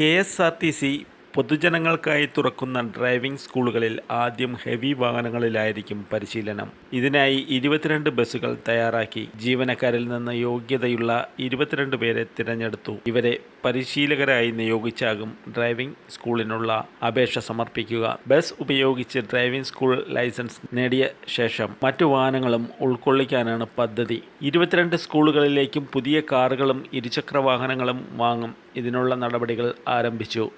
K S R T C പൊതുജനങ്ങൾക്കായി തുറക്കുന്ന driving സ്കൂളുകളിൽ ആദ്യം ഹെവി വാഹനങ്ങളിലായിരിക്കും പരിശീലനം. ഇതിനായി ഇരുപത്തിരണ്ട് ബസ്സുകൾ തയ്യാറാക്കി ജീവനക്കാരിൽ നിന്ന് യോഗ്യതയുള്ള ഇരുപത്തിരണ്ട് പേരെ തിരഞ്ഞെടുത്തു. ഇവരെ പരിശീലകരായി നിയോഗിച്ചാകും ഡ്രൈവിംഗ് സ്കൂളിനുള്ള അപേക്ഷ സമർപ്പിക്കുക. ബസ് ഉപയോഗിച്ച് ഡ്രൈവിംഗ് സ്കൂൾ ലൈസൻസ് നേടിയ ശേഷം മറ്റു വാഹനങ്ങളും ഉൾക്കൊള്ളിക്കാനാണ് പദ്ധതി. ഇരുപത്തിരണ്ട് സ്കൂളുകളിലേക്കും പുതിയ കാറുകളും ഇരുചക്ര വാഹനങ്ങളും വാങ്ങും. ഇതിനുള്ള നടപടികൾ ആരംഭിച്ചു.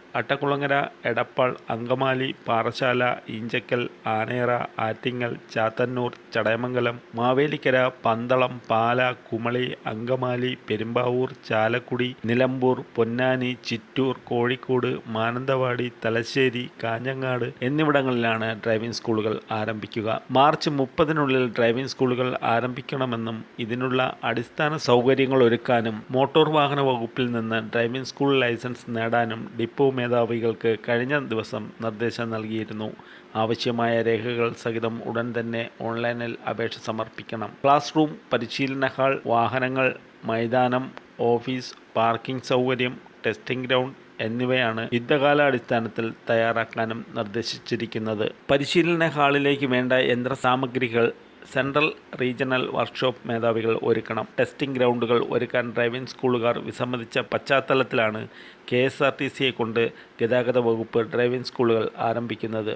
അട്ടക്കുളങ്ങര എടപ്പാൾ അങ്കമാലി പാറശാല ഇഞ്ചക്കൽ ആനേറ ആറ്റിങ്ങൽ ചാത്തന്നൂർ ചടയമംഗലം മാവേലിക്കര പന്തളം പാല കുമളി അങ്കമാലി പെരുമ്പാവൂർ ചാലക്കുടി നിലമ്പൂർ പൊന്നാനി ചിറ്റൂർ കോഴിക്കോട് മാനന്തവാടി തലശ്ശേരി കാഞ്ഞങ്ങാട് എന്നിവിടങ്ങളിലാണ് ഡ്രൈവിംഗ് സ്കൂളുകൾ ആരംഭിക്കുക. മാർച്ച് മുപ്പതിനുള്ളിൽ ഡ്രൈവിംഗ് സ്കൂളുകൾ ആരംഭിക്കണമെന്നും ഇതിനുള്ള അടിസ്ഥാന സൗകര്യങ്ങൾ ഒരുക്കാനും മോട്ടോർ വാഹന വകുപ്പിൽ നിന്ന് ഡ്രൈവിംഗ് സ്കൂൾ ലൈസൻസ് നേടാനും ഡിപ്പോ മേധാവികൾക്ക് കഴിഞ്ഞ ദിവസം നിർദ്ദേശം നൽകിയിരുന്നു. ആവശ്യമായ രേഖകൾ സഹിതം ഉടൻ തന്നെ ഓൺലൈനിൽ അപേക്ഷ സമർപ്പിക്കണം. ക്ലാസ് റൂം പരിശീലന ഹാൾ വാഹനങ്ങൾ മൈതാനം ഓഫീസ് പാർക്കിംഗ് സൗകര്യം ടെസ്റ്റിംഗ് ഗ്രൗണ്ട് എന്നിവയാണ് യുദ്ധകാലാടിസ്ഥാനത്തിൽ തയ്യാറാക്കാനും നിർദ്ദേശിച്ചിരിക്കുന്നത്. പരിശീലന ഹാളിലേക്ക് വേണ്ട യന്ത്ര സാമഗ്രികൾ സെൻട്രൽ റീജിയണൽ വർക്ക്ഷോപ്പ് മേധാവികൾ ഒരുക്കണം. ടെസ്റ്റിംഗ് ഗ്രൗണ്ടുകൾ ഒരുക്കാൻ ഡ്രൈവിംഗ് സ്കൂളുകാർ വിസമ്മതിച്ച പശ്ചാത്തലത്തിലാണ് കെ എസ് ആർ ടി സിയെ കൊണ്ട് ഗതാഗത വകുപ്പ് ഡ്രൈവിംഗ് സ്കൂളുകൾ ആരംഭിക്കുന്നത്.